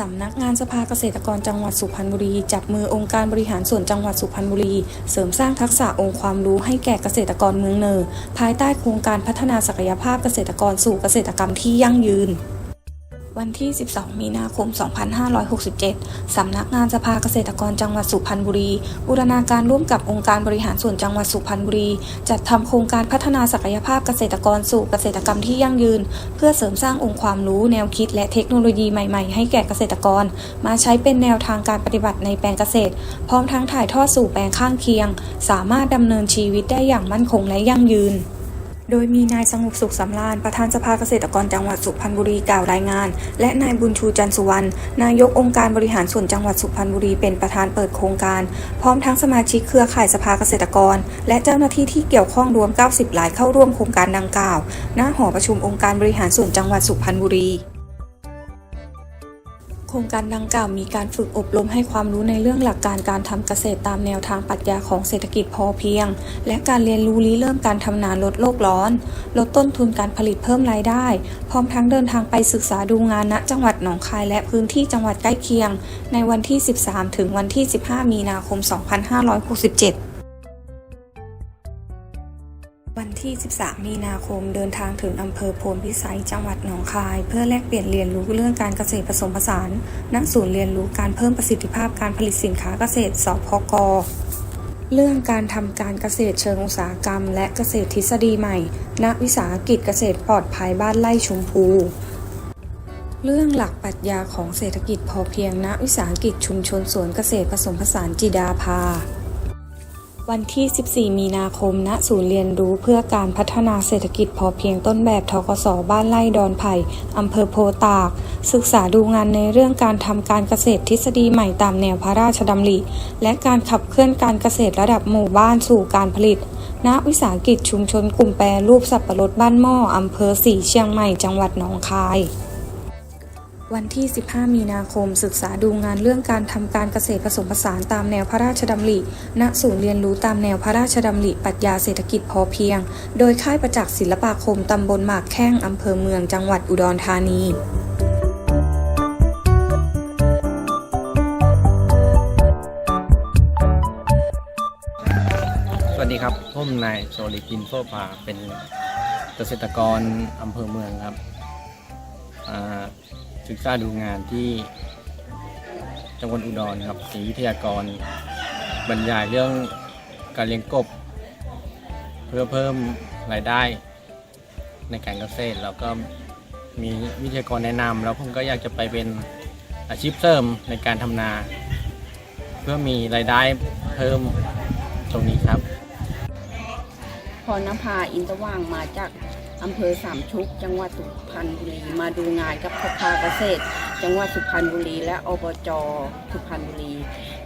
สำนักงานสภาเกษตรกรจังหวัดสุพรรณบุรี จับมือองค์การบริหารส่วนจังหวัดสุพรรณบุรี เสริมสร้างทักษะองค์ความรู้ให้แก่เกษตรกรเมืองเนอภายใต้โครงการพัฒนาศักยภาพเกษตรกรสู่เกษตรกรรมที่ยั่งยืน วันที่ 12 มีนาคม 2567 สำนักงานสภาเกษตรกรจังหวัดสุพรรณบุรี บูรณาการร่วมกับองค์การบริหารส่วนจังหวัดสุพรรณบุรี จัดทำโครงการพัฒนาศักยภาพเกษตรกรสู่เกษตรกรรมที่ยั่งยืน เพื่อเสริมสร้างองค์ความรู้แนวคิดและเทคโนโลยีใหม่ๆ ให้แก่เกษตรกร มาใช้เป็นแนวทางการปฏิบัติในแปลงเกษตร พร้อมทั้งถ่ายทอดสู่แปลงข้างเคียง สามารถดำเนินชีวิตได้อย่างมั่นคงและยั่งยืน โดยมีนายสงบสุขสำราญประธานสภาเกษตรกรจังหวัดสุพรรณบุรีกล่าวรายงาน และนายบุญชูจันสุวรรณนายกองค์การบริหารส่วนจังหวัดสุพรรณบุรีเป็นประธานเปิดโครงการ พร้อมทั้งสมาชิกเครือข่ายสภาเกษตรกร และเจ้าหน้าที่ที่เกี่ยวข้องรวม 90รายเข้าร่วมโครงการดังกล่าว ณหอประชุมองค์การบริหารส่วนจังหวัดสุพรรณบุรี โครงการดังกล่าวมีการฝึกอบรมให้ความรู้ในเรื่องหลักการการทำเกษตรตามแนวทางปรัชญาของเศรษฐกิจพอเพียง และการเรียนรู้ริเริ่มการทำนาลดโลกร้อน ลดต้นทุนการผลิตเพิ่มรายได้ พร้อมทั้งเดินทางไปศึกษาดูงานณ จังหวัดหนองคายและพื้นที่จังหวัดใกล้เคียง ในวันที่ 13 ถึงวันที่ 15 มีนาคม 2567 วันที่ 13 มีนาคม เดินทางถึงอำเภอโพนพิสัย จังหวัดหนองคาย เพื่อแลกเปลี่ยนเรียนรู้เรื่องการเกษตรผสมผสาน ณ ศูนย์เรียนรู้การเพิ่มประสิทธิภาพการผลิตสินค้าเกษตร สพก เรื่องการทำการเกษตรเชิงอุตสาหกรรม และเกษตรทฤษฎีใหม่ ณ วิสาหกิจเกษตรปลอดภัยบ้านไร่ชุมพู เรื่องหลักปรัชญาของเศรษฐกิจพอเพียง ณ วิสาหกิจชุมชนสวนเกษตรผสมผสานจิดาภา วันที่ 14 มีนาคม ณ ศูนย์เรียนรู้เพื่อการพัฒนาเศรษฐกิจพอเพียงต้นแบบทกสบ้านไร่ดอนไผ่ อำเภอโพตาก ศึกษาดูงานในเรื่องการทำการเกษตรทฤษฎีใหม่ตามแนวพระราชดำริ และการขับเคลื่อนการเกษตรระดับหมู่บ้านสู่การผลิต ณ วิสาหกิจชุมชนกลุ่มแปรรูปสับปะรดบ้านหม้ออำเภอสีเชียงใหม่ จังหวัดหนองคาย วันที่ 15 มีนาคม ศึกษาดูงานเรื่องการทำการเกษตรผสมผสานตามแนวพระราชดำริ ณ ศูนย์เรียนรู้ตามแนวพระราชดำริปรัชญาเศรษฐกิจพอเพียง โดยค่ายประจักษ์ศิลปาคมตำบลหมากแข้งอำเภอเมืองจังหวัดอุดรธานีสวัสดีครับ ผมนายโซลิกินโซภาเป็นเกษตรกรอำเภอเมืองครับอ่า ศึกษาดูงานที่จังหวัดอุดรครับเป็นวิทยากร บรรยายเรื่องการเลี้ยงกบ เพื่อเพิ่มรายได้ในการเกษตรแล้วก็มีวิทยากรแนะนำแล้วผมก็อยากจะไปเป็นอาชีพเสริมในการทำนา เพื่อมีรายได้เพิ่มตรงนี้ครับ พรณภาอินทว่างมาจาก อำเภอสามชุก จังหวัดสุพรรณบุรีมาดูงานกับสภาเกษตร จังหวัดสุพรรณบุรี และอบจสุพรรณบุรี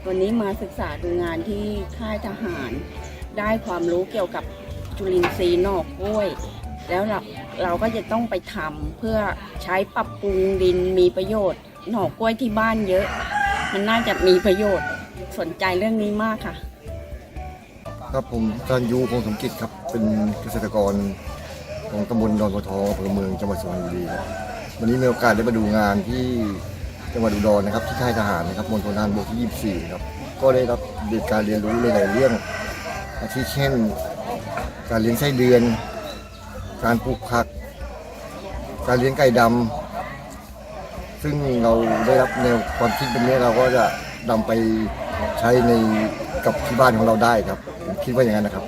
วันนี้มาศึกษาดูงานที่ค่ายทหาร ได้ความรู้เกี่ยวกับจุลินทรีย์นอกกล้วย แล้วเราเราก็จะต้องไปทำเพื่อใช้ปรับปรุงดินมีประโยชน์ หน่อกล้วยที่บ้านเยอะ มันน่าจะมีประโยชน์สนใจเรื่องนี้มากค่ะ ครับผมจันยูพงสมกิจครับเป็นเกษตรกร ของตำบลดอนโพทองอำเภอเมืองจังหวัดสุพรรณบุรีครับวันนี้มีโอกาสได้มาดูงานที่จังหวัดอุดรนะครับที่ค่ายทหารนะครับมณฑลทหารบกที่ 24 ครับ ก็ได้รับการเรียนรู้หลายๆเรื่องอาทิเช่น การเลี้ยงไส้เดือน การปลูกผัก การเลี้ยงไก่ดำซึ่งเราได้รับแนวความคิดเป็นนี้เราก็จะนำไปใช้ในกับที่บ้านของเราได้ครับผมคิดว่าอย่างนั้นนะครับ